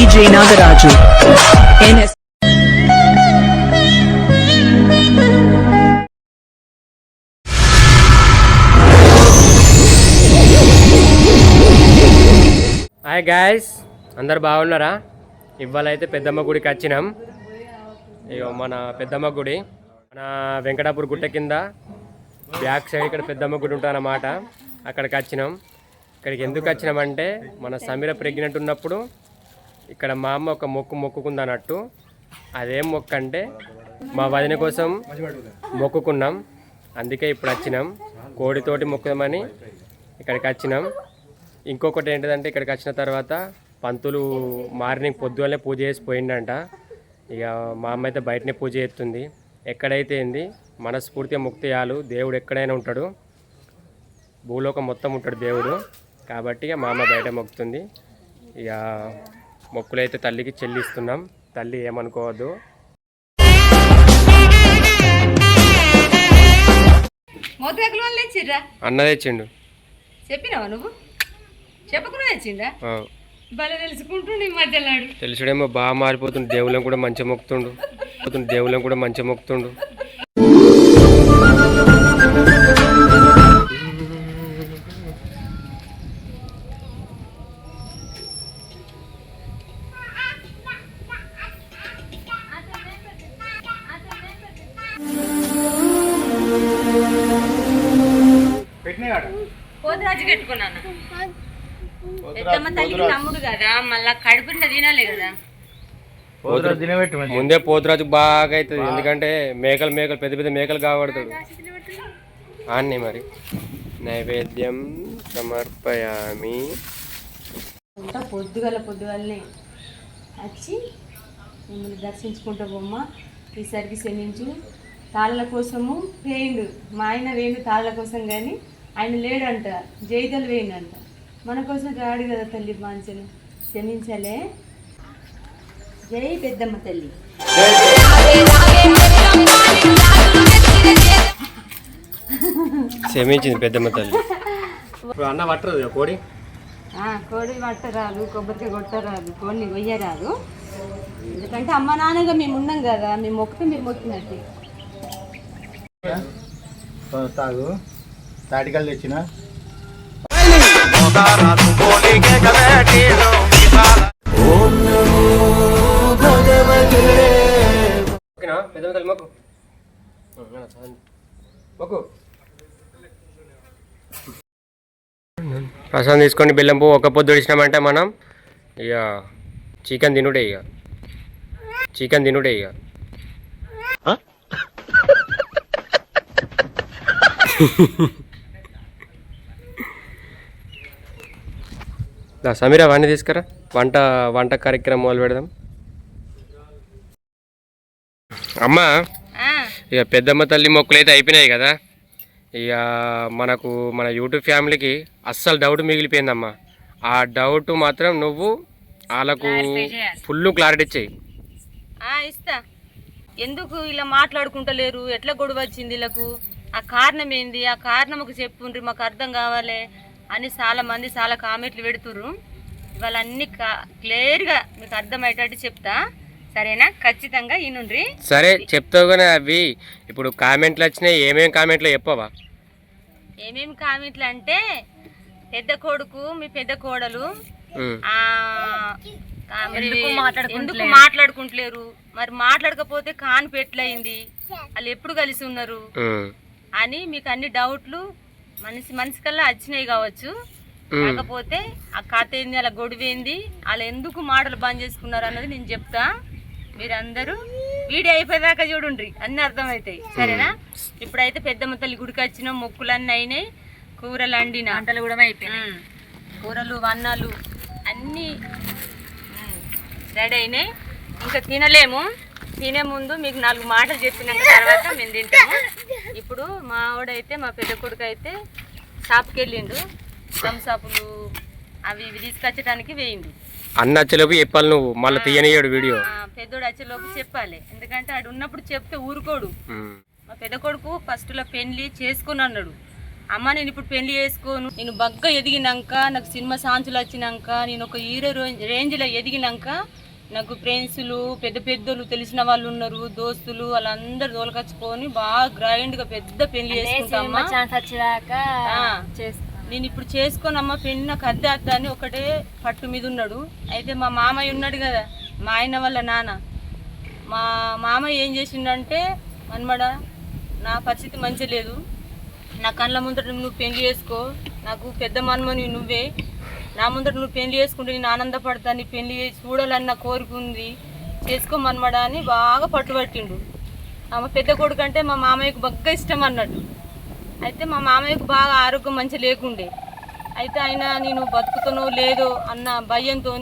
DJ Nagaraju. NS hi guys అందరు బాగున్నారా? ఇవాళ అయితే పెద్దమ్మ గుడికి వచ్చినాం. ఇగో మన పెద్దమ్మ గుడి మన వెంకటాపూర్ గుట్ట కింద బ్యాక్ సైడ్ ఇక్కడ పెద్దమ్మ గుడి ఉంటానన్నమాట అక్కడికి వచ్చినాం. ఇక్కడికి ఎందుకు వచ్చినామంటే మన సమీర ప్రెగ్నెంట్ ఉన్నప్పుడు ఇక్కడ మా అమ్మ ఒక మొక్కు మొక్కుకుంది అన్నట్టు అదేం మొక్క అంటే మా వదిన కోసం మొక్కుకున్నాం. అందుకే ఇప్పుడు వచ్చినాం. కోడితోటి మొక్కుదామని ఇక్కడికి వచ్చినాం. ఇంకొకటి ఏంటిదంటే ఇక్కడికి వచ్చిన తర్వాత పంతులు మార్నింగ్ పొద్దుగానే పూజ చేసి పోయిండంట. ఇక మా అమ్మ అయితే బయటనే పూజ చేస్తుంది. ఎక్కడైతే ఏంది? మనస్ఫూర్తిగా ముక్తియాలు. దేవుడు ఎక్కడైనా ఉంటాడు. భూలోకం మొత్తం ఉంటాడు దేవుడు. కాబట్టి ఇక మా అమ్మ బయట మొక్కుతుంది. ఇక మొక్కులు అయితే తల్లికి చెల్లిస్తున్నాం. తల్లి ఏమనుకోవద్దు. అన్న తెచ్చిండు. చెప్పినావా నువ్వు? చెప్పకుండా మధ్యలాడు. తెలుసుడేమో బాగా మారిపోతుండు. దేవుళ్ళని కూడా మంచిగా మొక్కుతుండు. పోతుండు దేవుళ్ళని కూడా మంచిగా మొక్కుతుండు. కదా మళ్ళా కడుపుండ తినాలి కదా. ముందే పోతురాజు బాగా అవుతుంది ఎందుకంటే మేకలు మేకలు పెద్ద పెద్ద మేకలు కాపాడుతాడు. అన్నీ మరి. నైవేద్యం సమర్పయామి. పొద్దుగల పొద్దుగలనే వచ్చి మిమ్మల్ని దర్శించుకుంటా బొమ్మ. ఈసరికి క్షమించు తాళ్ళ కోసము వేయండు. మా ఆయన వేయండు తాళ్ళ కోసం కానీ ఆయన లేడంట జైదలు వేయండంట. మన కోసం రాడు కదా తల్లి బాంచలు క్షమించలే. జై పెద్దమ్మ తల్లి. క్షమించింది పెద్దమ్మ తల్లి. ఇప్పుడు అన్న పట్టరు కోడి? ఆ, కోడి పట్టరాదు కొబ్బరికాయ కొట్టరాదు కోడిని కొయ్యరాదు. ఎందుకంటే అమ్మ నాన్నగా మేము ఉన్నాం కదా మేము మొక్కితే మీరు మొక్కినట్టు. తాగు. తాటికల్ తెచ్చిన? ఓకేనా మొక్కు మొక్కు ప్రసాదం తీసుకొని బెల్లం పువ్వు ఒక పొద్దు ఇచ్చినామంటే మనం ఇక చికెన్ తినుడే ఇక. చికెన్ తినుడే ఇక. సమీరా వాడిని తీసుకురా. వంట వంట కార్యక్రమం మొదలు పెడదాం. అమ్మా ఇక పెద్దమ్మ తల్లి మొక్కులు అయితే అయిపోయినాయి కదా. ఇక మనకు మన యూట్యూబ్ ఫ్యామిలీకి అస్సలు డౌట్ మిగిలిపోయిందమ్మా. ఆ డౌట్ మాత్రం నువ్వు వాళ్ళకు ఫుల్ క్లారిటీ ఇచ్చేయి. ఆ, ఇస్తా. ఎందుకు ఇలా మాట్లాడుకుంటలేరు? ఎట్లా గొడవ వచ్చింది వీళ్ళకు ఆ కారణం ఏంది? ఆ కారణం ఒక చెప్పుండ్రి మాకు అర్థం కావాలి అని చాలా మంది చాలా కామెంట్లు పెడుతుర్రు. ఇవాళ అన్ని క్లియర్గా మీకు అర్థమయ్యేటట్టు చెప్తా. సరేనా? ఖచ్చితంగా ఈనుండ్రి సరే చెప్తావు కానీ అవి. ఇప్పుడు కామెంట్లు వచ్చినాయి ఏమేమి కామెంట్లు చెప్పవా? ఏమేమి కామెంట్లు అంటే పెద్ద కొడుకు మీ పెద్ద కోడలు ఆ మరి ఎందుకు మాట్లాడుకుంటలేరు? మరి మాట్లాడకపోతే కాను పెట్లయింది. వాళ్ళు ఎప్పుడు కలిసి ఉన్నారు? అని మీకు అన్ని డౌట్లు మనిషి మనిషి కల్లా వచ్చినాయి కావచ్చు. కాకపోతే ఆ కథ ఏంది అలా గొడవేంది వాళ్ళు ఎందుకు మాటలు బంద్ చేసుకున్నారు అన్నది నేను చెప్తా. మీరందరూ వీడియో అయిపోయేదాకా చూడుండ్రి అన్ని అర్థమవుతాయి సరేనా? ఇప్పుడైతే పెద్దమ్మ తల్లి గుడికి వచ్చిన మొక్కులు అన్నీ అయినాయి కూరలు అండిన. వంటలు కూడా అయిపోయినాయి. కూరలు వన్నాలు అన్నీ రెడీ అయినాయి. ఇంకా తినలేము. తినే ముందు మీకు నాలుగు మాటలు చెప్పిన తర్వాత మేము తింటాము. ఇప్పుడు మా ఆవిడైతే మా పెద్ద కొడుకు అయితే షాప్కి వెళ్ళిండు. షాపులు అవి ఇవి తీసుకొచ్చడానికి వేయిండు. అన్న వచ్చేలోపు చెప్పాలి నువ్వు మళ్ళీ తీయనియ్యాడు వీడియో. ఆ, పెద్దోడు వచ్చేలోపు చెప్పాలి. ఎందుకంటే ఆడు ఉన్నప్పుడు చెప్తే ఊరుకోడు. మా పెద్ద కొడుకు ఫస్ట్లో పెళ్ళి చేసుకుని అన్నాడు. అమ్మ నేను ఇప్పుడు పెళ్ళి చేసుకోను. నేను బగ్గ ఎదిగినాక నాకు సినిమా సాంచులు వచ్చినాక నేను ఒక హీరో రేంజ్లో ఎదిగినాక నాకు ఫ్రెండ్స్లు పెద్ద పెద్దలు తెలిసిన వాళ్ళు ఉన్నారు దోస్తులు వాళ్ళందరూ తోలకచ్చుకొని బాగా గ్రైండ్గా పెద్ద పెళ్ళి చేసుకుంటామా ఆ. నేను ఇప్పుడు చేసుకోనమ్మా పెళ్ళి నాకు అద్దె అద్దా అని ఒకటే పట్టు మీద ఉన్నాడు. అయితే మా మామయ్య ఉన్నాడు కదా మా ఆయన వాళ్ళ నాన్న. మా మామయ్య ఏం చేసిండంటే మన్మడ నా పరిస్థితి మంచి లేదు. నా కళ్ళ ముందట నువ్వు పెళ్ళి చేసుకో. నాకు పెద్ద మన్మని నువ్వే. నా ముందట నువ్వు పెళ్ళి చేసుకుంటే నేను ఆనందపడతా నీ పెళ్ళి చేసి చూడాలని నా కోరిక ఉంది. చేసుకోమన్మడ అని బాగా పట్టుబట్టిండు. ఆమె పెద్ద కొడుకు అంటే మా మామయ్యకు బాగా ఇష్టం అన్నట్టు. అయితే మా మామయ్యకు బాగా ఆరోగ్యం మంచి లేకుండే. అయితే ఆయన నేను బతుకుతానో లేదో అన్న భయంతో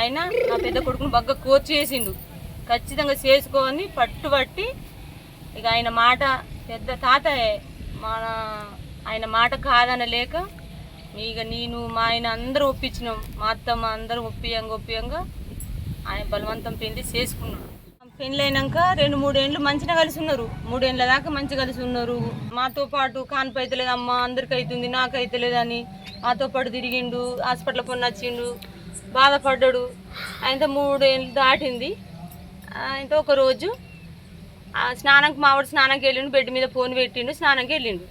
ఆయన నా పెద్ద కొడుకును బాగా కోచ్ చేసిండు. ఖచ్చితంగా చేసుకోని పట్టుబట్టి ఇక ఆయన మాట పెద్ద తాతయే మన ఆయన మాట కాదనలేక ఇక నేను మా ఆయన అందరూ ఒప్పించినాం. మా అత్తమ్మ అందరూ ఒప్పియంగా ఒప్పియంగా ఆయన బలవంతం పెళ్ళి చేసుకున్నాడు. పెళ్ళి అయినాక రెండు మూడేళ్ళు మంచిగా కలిసి ఉన్నారు మూడేళ్ళ దాకా మంచిగా కలిసి ఉన్నారు మాతో పాటు కాన్పు అవుతలేదు అమ్మ అందరికి అవుతుంది నాకు అవుతలేదని మాతో పాటు తిరిగిండు హాస్పిటల్ పని వచ్చిండు బాధపడ్డాడు. ఆయనతో మూడేళ్ళు దాటింది. ఆయనతో ఒక రోజు స్నానంకి మావాడు స్నానంకి వెళ్ళిండు బెడ్ మీద ఫోన్ పెట్టిండు స్నానంకి వెళ్ళిండు.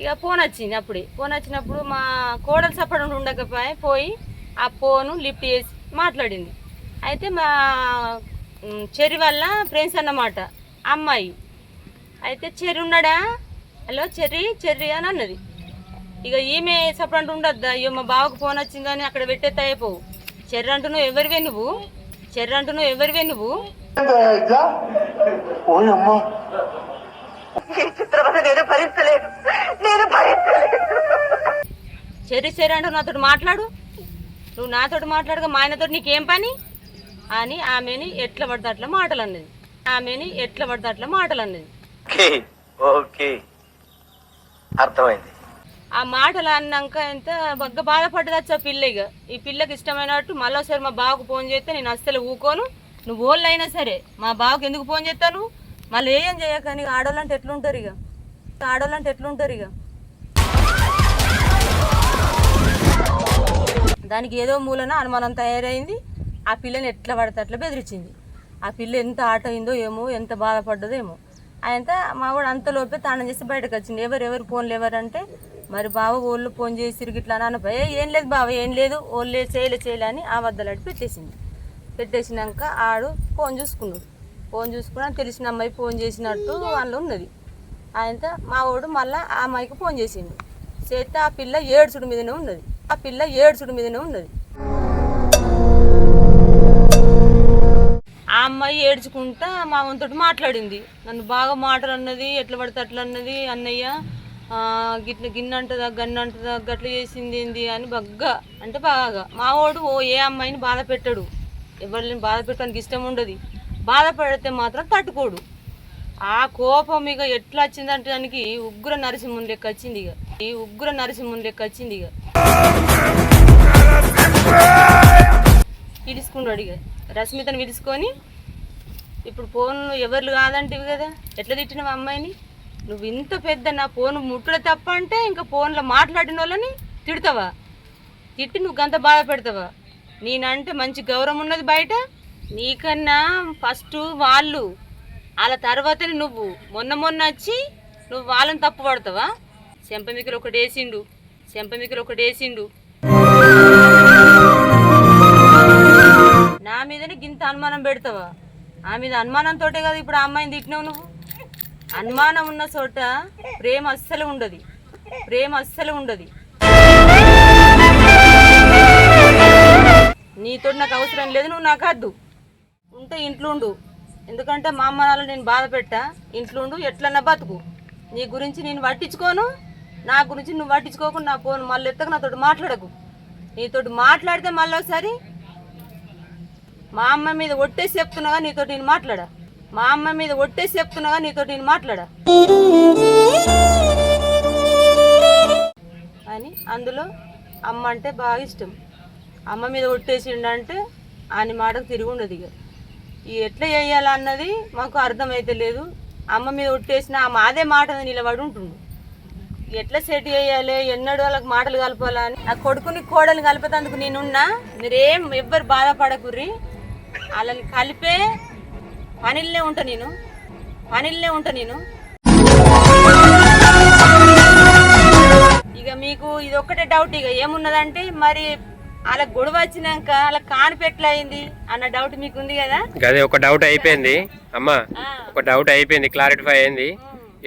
ఇక ఫోన్ వచ్చింది అప్పుడే. ఫోన్ వచ్చినప్పుడు మా కోడలు సపడం ఉండకపోయి పోయి ఆ ఫోను లిఫ్ట్ చేసి మాట్లాడింది. అయితే మా చెర్రి వల్ల ఫ్రెండ్స్ అన్నమాట అమ్మాయి. అయితే చెర్రి ఉన్నాడా? హలో చెర్రి చెర్రి అని అన్నది. ఇక ఈమె సపరంటు ఉండద్దా? అయ్యో మా బావకు ఫోన్ వచ్చిందని అక్కడ పెట్టేస్తే అయిపోవు చెర్రి అంటున్నావు ఎవరివే నువ్వు? చెర్రి అంటున్నావు ఎవరివే నువ్వు? చెర్రి చెర్రి అంటూ నాతో మాట్లాడు. నువ్వు నాతోటి మాట్లాడగా మా ఆయనతో నీకేం పని? అని ఆమెని ఎట్లా పడితే అట్లా మాటలు అన్నది. ఆమెని ఎట్లా పడితే అట్లా మాటలు అన్నది. ఓకే అర్థమైంది. ఆ మాటలు అన్నాక ఎంత బగ్గ బాధపడ్డదచ్చ ఆ పిల్ల ఇక ఈ పిల్లకి ఇష్టమైనట్టు మళ్ళీ మా బావకు ఫోన్ చేస్తే నేను అస్సలు ఊకోను. నువ్వు ఓళ్ళు అయినా సరే మా బావకు ఎందుకు ఫోన్ చేస్తాను? మళ్ళీ ఏం చేయక నీకు ఆడోళ్ళు అంటే ఎట్లుంటారు ఇక ఆడోళ్ళు అంటే ఎట్లుంటారు ఇక దానికి ఏదో మూలన అనుమానం తయారైంది. ఆ పిల్లని ఎట్లా పడితే అట్లా బెదిరించింది. ఆ పిల్ల ఎంత ఆట అయిందో ఏమో ఎంత బాధపడ్డదో ఏమో. ఆయన మా వాడు అంతలోపే తానం చేసి బయటకు వచ్చింది ఎవరు ఎవరు ఫోన్లు ఎవరంటే మరి బావ ఓళ్ళు ఫోన్ చేసి ఇట్లా అనపై ఏం లేదు బావ ఏం లేదు ఓళ్ళే చేయలే చేయలే అని ఆ వద్దలాడి పెట్టేసింది పెట్టేసినాక ఆడు ఫోన్ చూసుకున్నాడు. ఫోన్ చూసుకున్నా తెలిసిన అమ్మాయి ఫోన్ చేసినట్టు వాళ్ళు ఉన్నది. ఆయనతో మా వాడు మళ్ళీ ఆ అమ్మాయికి ఫోన్ చేసిండు. చేస్తే ఆ పిల్ల ఏడుచుడు మీదనే ఉన్నది. ఆ పిల్ల ఏడుచుడు మీదనే ఉన్నది. అమ్మాయి ఏడ్చుకుంటా మా వంతోటి మాట్లాడింది. నన్ను బాగా మాటలు అన్నది ఎట్లా పడితే అట్లా అన్నది అన్నయ్య గిట్ల గిన్నె అంటదా గన్ను అంటదా గట్ల చేసింది ఏంది అని బగ్గా అంటే బాగా. మా వాడు ఓ ఏ అమ్మాయిని బాధ పెట్టాడు. ఎవరిని బాధ పెట్టడానికి ఇష్టం ఉండదు. బాధపడితే మాత్రం తట్టుకోడు. ఆ కోపం ఇక ఎట్లా వచ్చిందంటే దానికి ఉగ్ర నరసింహుని లెక్క వచ్చింది ఇక ఈ ఉగ్ర నరసింహుని లెక్క వచ్చింది ఇక పిలుచుకున్నాడు ఇక రశ్మితను పిలుచుకొని ఇప్పుడు ఫోన్ ఎవరు కాదంటివి కదా? ఎట్లా తిట్టినవు అమ్మాయిని? నువ్వు ఇంత పెద్ద నా ఫోన్ ముట్టుడ తప్ప అంటే ఇంకా ఫోన్లో మాట్లాడిన వాళ్ళని తిడతావా? తిట్టి నువ్వు గంత బాధ పెడతావా? నేనంటే మంచి గౌరవం ఉన్నది బయట. నీకన్నా ఫస్ట్ వాళ్ళు. వాళ్ళ తర్వాతనే నువ్వు. మొన్న మొన్న వచ్చి నువ్వు వాళ్ళని తప్పు పడతావా? చెంపమికలు ఒకటి వేసిండు. చెంపమికలు ఒకటి వేసిండు. నా మీదనే గింత అనుమానం పెడతావా? ఆ మీద అనుమానంతో కదా ఇప్పుడు ఆ అమ్మాయిని తిట్టినావు నువ్వు? అనుమానం ఉన్న చోట ప్రేమ అస్సలు ఉండదు. ప్రేమ అస్సలు ఉండదు. నీతో నాకు అవసరం లేదు నువ్వు నాకు వద్దు ఉంటే ఇంట్లో ఉండు. ఎందుకంటే మా అమ్మ నాన్న నేను బాధ పెట్టా. ఇంట్లో ఉండు ఎట్లన్నా బతుకు. నీ గురించి నేను పట్టించుకోను. నా గురించి నువ్వు పట్టించుకోకుండా నా ఫోన్ మళ్ళీ ఎత్తకు నాతోటి మాట్లాడకు. నీతో మాట్లాడితే మళ్ళీ ఒకసారి మా అమ్మ మీద ఒట్టేసి చెప్తున్నాగా నీతో నేను మాట్లాడా? మా అమ్మ మీద ఒట్టేసి చెప్తున్నాగా నీతో నేను మాట్లాడా? అని అందులో అమ్మ అంటే బాగా ఇష్టం. అమ్మ మీద ఒట్టేసిండంటే ఆయన మాటకు తిరిగి ఉండదు ఇక. ఈ ఎట్లా చేయాలన్నది మాకు అర్థమైతే లేదు. అమ్మ మీద ఒట్టేసిన ఆమె అదే మాట నిలబడి ఉంటుండు ఎట్లా సెట్ చేయాలి ఎన్నడు వాళ్ళకి మాటలు కలపాలని నా ఆ కొడుకుని కోడలు కలిపేందుకు నేనున్నా. మీరేం ఎవ్వరు బాధపడకుర్రీ. వాళ్ళని కలిపే పనిలోనే ఉంటా నేను. పనిలోనే ఉంటా నేను. ఇక మీకు ఇది ఒక్కటే డౌట్ ఇక ఏమున్నదంటే మరి వాళ్ళ గొడవ వచ్చినాక వాళ్ళ కానిపెట్లు అయింది అన్న డౌట్ మీకు ఉంది కదా గదే ఒక డౌట్ అయిపోయింది. అమ్మా. ఒక డౌట్ అయిపోయింది క్లారిఫై అయింది.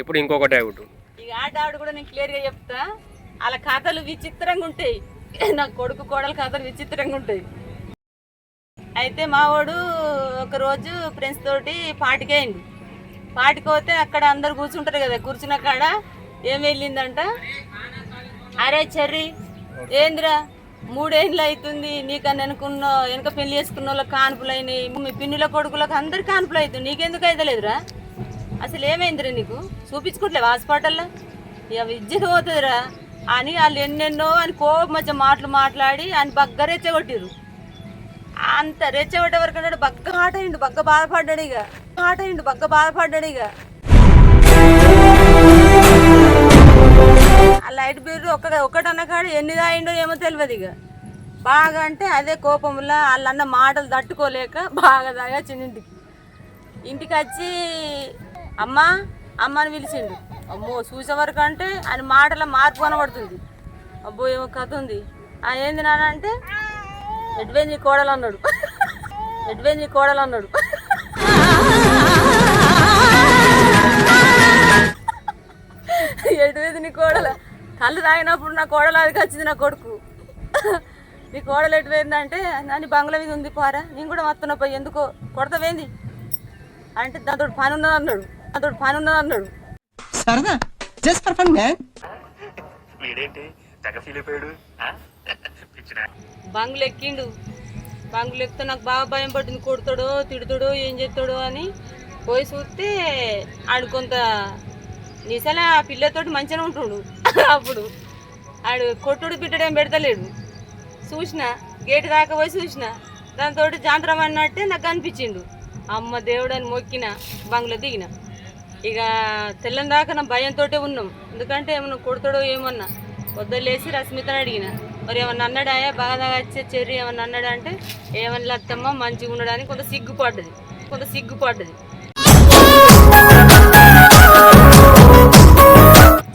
ఇప్పుడు ఇంకొక డౌట్ ఇక ఆ డౌట్ కూడా నేను క్లియర్గా చెప్తా. వాళ్ళ కథలు విచిత్రంగా ఉంటాయి. నా కొడుకు కోడల కథలు విచిత్రంగా ఉంటాయి. అయితే మా వాడు ఒక ఫ్రెండ్స్ తోటి పాటికి అయింది పాటికి పోతే అక్కడ అందరు కూర్చుంటారు కదా కూర్చున్న కాడ ఏం వెళ్ళిందంట? అరే చెర్రి ఏందిరా? మూడేళ్ళు అవుతుంది నీకని అనుకున్న వెనక పెళ్ళి చేసుకున్న వాళ్ళకి కాన్పులు అయినాయి మీ పిన్నుల కొడుకులకు అందరు కాన్పులు అవుతుంది నీకెందుకు అవుతలేదురా అసలు ఏమైందిరా నీకు? చూపించుకోవట్లేవు హాస్పిటల్లో? ఇక విద్యుత్ పోతుందిరా అని వాళ్ళు ఎన్నెన్నో అని కోపం మధ్య మాటలు మాట్లాడి అని బగ్గరెచ్చగొట్టిరు అంత రెచ్చగొట్టే వరకు అన్నాడు బగ్గ ఆట అయిండు బగ్గ బాధపడ్డాడు ఇక. ఆట అయిండు బగ్గ బాధపడ్డాడు ఇక. ఆ లైట్ బిల్లు ఒక్క ఒక్కటన్న ఎన్ని దాయిండో ఏమో తెలియదు ఇక. బాగా అంటే అదే కోపంలో వాళ్ళన్న మాటలు తట్టుకోలేక బాగా దాగా చిన్నింటికి ఇంటికి. వచ్చి అమ్మ అని పిలిచిండు. అమ్మో చూసే వరకు అంటే ఆయన మాటల మార్పు కనబడుతుంది. అబ్బో ఏమో కథ ఉంది. ఏంది నాన్న అంటే ఎటువే నీ కోడలు అన్నాడు ఎటువే నీ కోడలు. అన్నాడు ఎటువేది నీ కోడల కళ్ళు తాగినప్పుడు నా కోడలు అది వచ్చింది నా కొడుకు. నీ కోడలు ఎటువైందంటే నాని బంగ్లా మీద ఉంది పారా నేను కూడా వస్తున్నా పోయి ఎందుకో కొడతావేంది? అంటే దాంతో పని ఉన్నది అన్నాడు. దాంతో పని ఉన్నది అన్నాడు. సరదా జస్ట్ ఫర్ ఫన్ మ్యాన్ వీడేంటి? తెగ ఫీల్ అయిపోయాడు బంగులు ఎక్కిండు బంగులు ఎక్కితే నాకు బాగా భయం పట్టింది కొడతాడో తిడతాడో ఏం చేస్తాడో అని పోయి చూస్తే ఆడు కొంత నిసలే ఆ పిల్లతోటి మంచిగా ఉంటుండు. అప్పుడు ఆడు కొట్టుడు పెట్టడం పెడతలేడు. చూసిన గేట్ దాకా పోయి చూసిన దాంతో జాంత్రం అన్నట్టే నాకు అనిపించిండు. అమ్మ దేవుడు అని మొక్కిన బంగ్లా దిగిన. ఇక తెల్లని దాకా నా భయంతో ఉన్నాం. ఎందుకంటే ఏమన్నా కొడతాడో ఏమన్నా వద్దలేసి రశ్మితని అడిగిన. మరి ఏమన్నా అన్నాడా? బాగా వచ్చే చెర్రి ఏమన్నా అన్నాడా అంటే ఏమన్నా అత్తమ్మ మంచిగా ఉండడానికి కొంత సిగ్గుపడ్డది. కొంత సిగ్గుపడ్డది.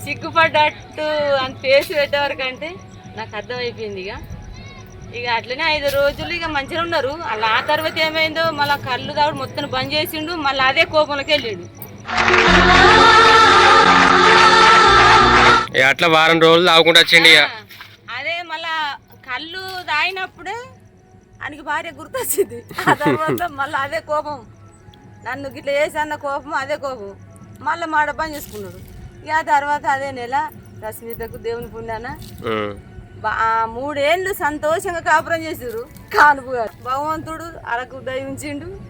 సిగ్గుపడ్డట్టు అని ఫేస్ పెట్టేవరకు అంటే నాకు అర్థమైపోయింది ఇక. ఇక అట్లనే ఐదు రోజులు ఇక మంచిగా ఉన్నారు. అలా ఆ తర్వాత ఏమైందో మళ్ళీ కళ్ళు తాగుడు మొత్తం బంద్ చేసిండు మళ్ళీ అదే కోపంలోకి వెళ్ళిండు. అట్లా వారం రోజులు తాగుకుంటూ వచ్చిండి ఇక. కళ్ళు తాగినప్పుడే ఆయనకి భార్య గుర్తొచ్చింది. ఆ తర్వాత మళ్ళీ అదే కోపం. నన్ను గిట్ల అన్న కోపం అదే కోపం. మళ్ళీ మాట పని చేసుకున్నాడు. ఇక ఆ తర్వాత అదే నెల రశ్మితకు దేవుని పుణ్యాన మూడేళ్ళు సంతోషంగా కాపురం చేసారు కానుపు గారు భగవంతుడు అరకు దయించిండు.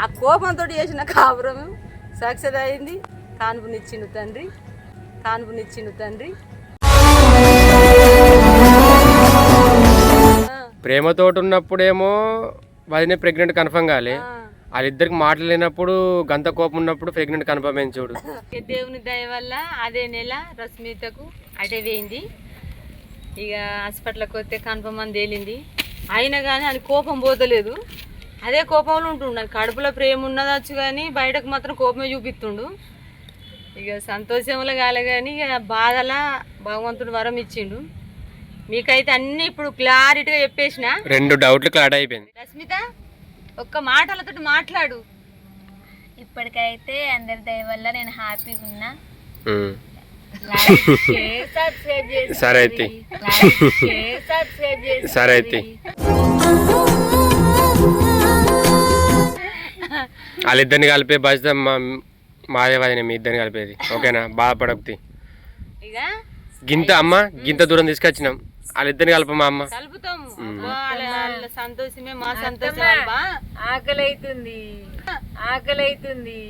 ఆ. కోపంతో చేసిన కాపురం సక్సెస్ అయింది. కానుపునిచ్చిండు తండ్రి. కానుపునిచ్చిండు తండ్రి. ప్రేమతోటి ఉన్నప్పుడేమో వదిన ప్రెగ్నెంట్ కన్ఫర్మ్ కాలే వాళ్ళిద్దరికి మాట్లాడినప్పుడు గంత కోపం ఉన్నప్పుడు ప్రెగ్నెంట్ కన్ఫర్మ్ అయింది చూడు దేవుని దయ వల్ల అదే నెల రశ్మితకు అటే వేయింది. ఇక హాస్పిటల్కి వస్తే కన్ఫర్మ్ అని తేలింది. అయినా కానీ అని కోపం పోతలేదు. అదే కోపంలో ఉంటుండు. కడుపులో ప్రేమ ఉన్నదచ్చు కానీ బయటకు మాత్రం కోపమే చూపిస్తుండు. ఇక సంతోషంలో కాలే కానీ ఇక బాధలా భగవంతుడు వరం ఇచ్చిండు. మీకైతే అన్నీ ఇప్పుడు క్లారిటీగా చెప్పేసిన? రెండు డౌట్లు క్లాడ్ అయిపోయింది. రశ్మిత ఒక్క మాటలతో మాట్లాడు. ఇప్పటికైతే అందరి దయ వల్ల నేను హ్యాపీగా ఉన్నా. సరే అయితే. సరే అయితే. వాళ్ళిద్దరిని కలిపే బాధ్యత మా మాదే వదిన మీ ఇద్దరిని కలిపేది. ఓకేనా? బాధపడకుతి ఇక? గింత అమ్మ గింత దూరం తీసుకొచ్చినాం. వాళ్ళిద్దరిని కలపమా అమ్మ? వాళ్ళ సంతోషమే మా. ఆకలి అవుతుంది ఆకలి అవుతుంది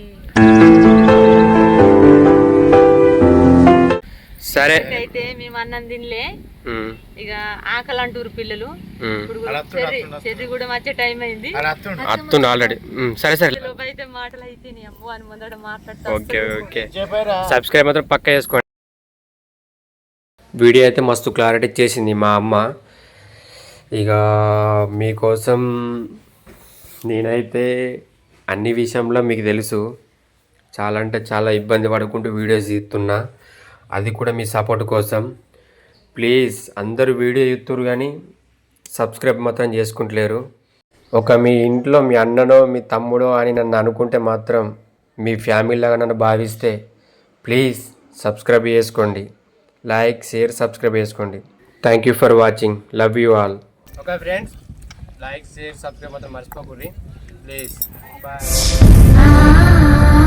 సరే. అయితే మేము అన్నం తినలే. ఇక ఆకలి అంటూరు పిల్లలు. ఉమ్. ఇప్పుడు కూడా చెర్రి కూడా వచ్చే టైం అయింది. అత్తుండు ఆల్రెడీ సరే సరే. అయితే మాటలు అయితే నీ అమ్మ అని ముందర మాట్లాడతా. Okay okay. సబ్స్క్రైబ్ మాత్రం పక్క చేసుకోండి. వీడియో అయితే మస్తు క్లారిటీ ఇచ్చేసింది మా అమ్మ. ఇక మీకోసం నేనైతే అన్ని విషయంలో మీకు తెలుసు. చాలా అంటే చాలా ఇబ్బంది పడుకుంటూ వీడియోస్ తీస్తున్నా. అది కూడా మీ సపోర్ట్ కోసం. ప్లీజ్ అందరూ వీడియో చూస్తున్నారు కానీ సబ్స్క్రైబ్ మాత్రం చేసుకుంటలేరు. ఒక మీ ఇంట్లో మీ అన్ననో మీ తమ్ముడో అని నన్ను అనుకుంటే మాత్రం మీ ఫ్యామిలీలాగా నన్ను భావిస్తే ప్లీజ్ సబ్స్క్రైబ్ చేసుకోండి. లైక్ షేర్ సబ్స్క్రైబ్ చేసుకోండి. Thank you for watching love you all okay friends like share subscribe మాత్రం మర్చిపోకూరి ప్లీజ్ బాయ్